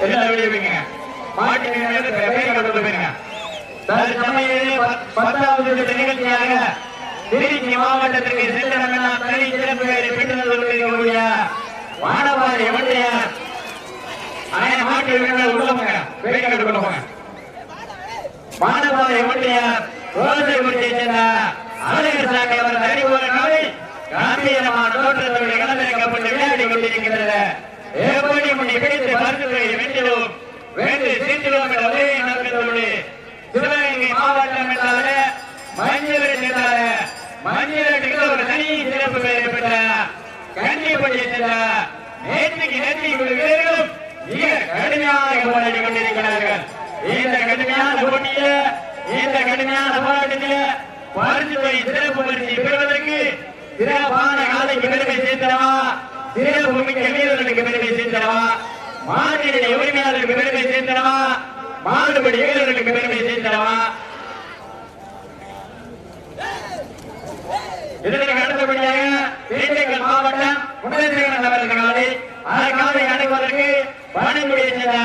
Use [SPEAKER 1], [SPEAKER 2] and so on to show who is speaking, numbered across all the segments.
[SPEAKER 1] எல்லாம் வெளியுங்க மாட்டு பத்தாவது நிகழ்ச்சியாக திருச்சி மாவட்டத்திற்கு சென்றவர்களா தனி சிறப்பு பெயரை பெற்றுக் வானவாரி எவண்டையார் அனைத்து மாட்டு வீரர்கள் உள்ளவங்க பெயர் கொடுக்கணுங்க மாணவர் எவண்டையார் ரோசைபுரியை சேர்ந்த அழகர் சாமி அவரது அறிவுரை தோற்றத்தோடு விளையாடி சிறப்பு பெயர் நேற்றுக்கு நேற்று வீரர்களும் மிக கடுமையாக போராடி கொண்டிருக்கிறார்கள். இந்த கடுமையான போட்டியில இந்த கடுமையான போராட்டத்தில பரிசுவை சிறப்பு பரிசு பெறுவதற்கு சிறப்பான காலைக்கு பெருமை சேர்த்தனவா? சிறப்பு மிக்க வீரர்களுக்கு பெருமை சேர்த்தனவா? மாநில உரிமையாளருக்கு பெருமை சேர்த்தனவா? மாடுபடி வீரர்களுக்கு பெருமை சேர்த்தனவா? மாவட்டம் குணசேகரன் அவர்களாலே அதற்காக அந்த காலை அடைவதற்கு பணிபுரிய சேர்ந்த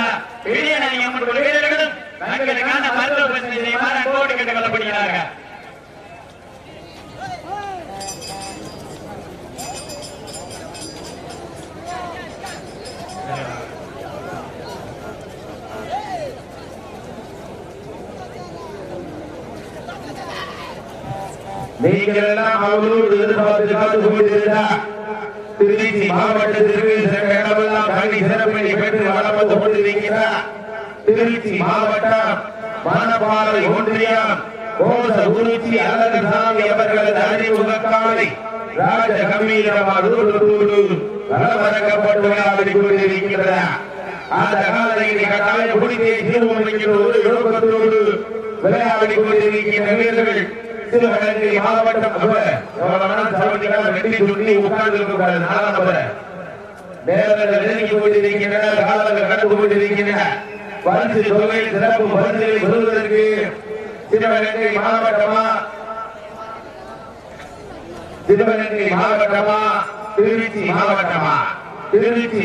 [SPEAKER 1] விடியன் அணி அம்மன் குழு வீரர்களும் தங்களுக்கான மருத்துவ பரிசு செய்யுமாறு கேட்டுக் கொள்ளப்படுகிறார்கள்
[SPEAKER 2] நீங்கள் எல்லாம் அவர்களோடு எதிர்பார்த்து காத்து கொண்டிருந்தார் மாவட்டத்திற்கு சென்ற இடமெல்லாம் கல்வி சிறப்பினை பெற்று வளம் வந்து கொண்டிருக்கிறார் திருச்சி மாவட்டம் வனப்பாறை ஒன்றியம் கோச குருச்சி அழகசாமி அவர்களது அறிமுகக்காலை ராஜ கம்பீரமாக கலவரக்கப்பட்டு விளையாடி கொண்டிருக்கிறார். அந்த காலையை கட்டாயம் குடித்தே தீர்மானிக்கிற ஒரு யோகத்தோடு விளையாடி கொண்டிருக்கிற வீரர்கள் சிவகங்கை மாவட்டம் அப்ப? உட்கார்ந்து இருக்கக்கூடாது நாலாம் நேரங்கள் நெருங்கி கொண்டிருக்கின்றன காலங்கள் கடந்து கொண்டிருக்கின்றன பரிசு தொகை சிறப்பு பரிசுகளை பெறுவதற்கு சிவகங்கை மாவட்டமா? சிவகங்கை மாவட்டமா? திருச்சி மாவட்டமா? திருச்சி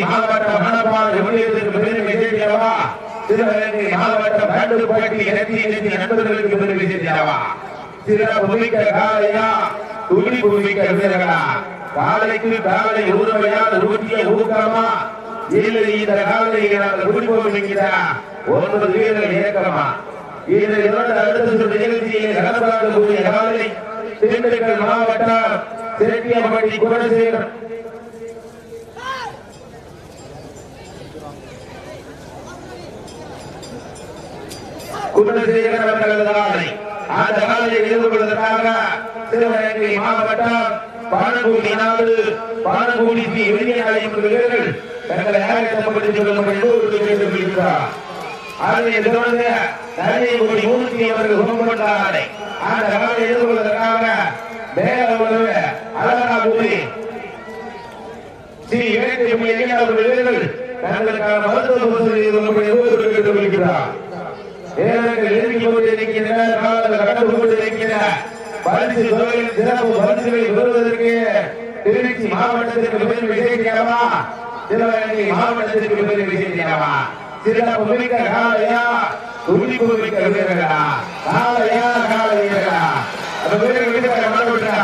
[SPEAKER 2] பெருமை சேர்க்கிறவா சிவகங்கை மாவட்டம் கண்டுபாட்டி நண்பர்களுக்கு பெருமை சேர்க்கிறவா சிறப்பு மிக்க காலையா? துடிப்பு மிக்க வீரர்களா காலைக்கு காலை ஊர்வையால் ஊற்றிய ஊக்கமா? இல்லை இந்த காலையை நாங்கள் துடிப்பு மிக்கிறா ஒன்பது வீரர்கள் இயக்கமா இது இரண்டு அடுத்த சுற்று நிகழ்ச்சியை கலந்தாடக்கூடிய காலை திண்டுக்கல் மாவட்டம் சேட்டியம்பட்டி குணசேகர் குணசேகர் அவர்களது காலை. அந்த காலையை எதிர்கொள்வதற்காக சிவகங்கை மாவட்டம் பானகூடி நாடு பானகூடி ஸ்ரீ வெளியாலயம் வீரர்கள் தங்களை ஆயத்தப்படுத்திக் கொள்ளும்படி கேட்டுக்கொள்கிறார் அதனை தொடர்ந்து தனியகுடி மூர்த்தி அவர்கள் ஹோமண்டாரை அந்த காலை எதிர்கொள்வதற்காக மேல உலக அழகாபுரி ஸ்ரீ வேட்டை வீரர்கள் தங்களுக்கான மருத்துவ வசதி கொள்ளும்படி கேட்டுக்கொள்கிறார் நேரங்கள் நெருங்கி கொண்டிருக்கின்றன காலங்கள் கடந்து கொண்டிருக்கின்றன பரிசு தொகையில் சிறப்பு பரிசுகளை பெறுவதற்கு திருச்சி மாவட்டத்திற்கு பெரும் விசேஷமா சிவகங்கை மாவட்டத்திற்கு பெரும் விசேஷமா சிறப்பு மிக்க காலையா துடிப்பு மிக்க வீரர்களா. காலையா காலை வீரர்களா அந்த வீரர்கள் வீட்டுக்கார மாட விட்டுறா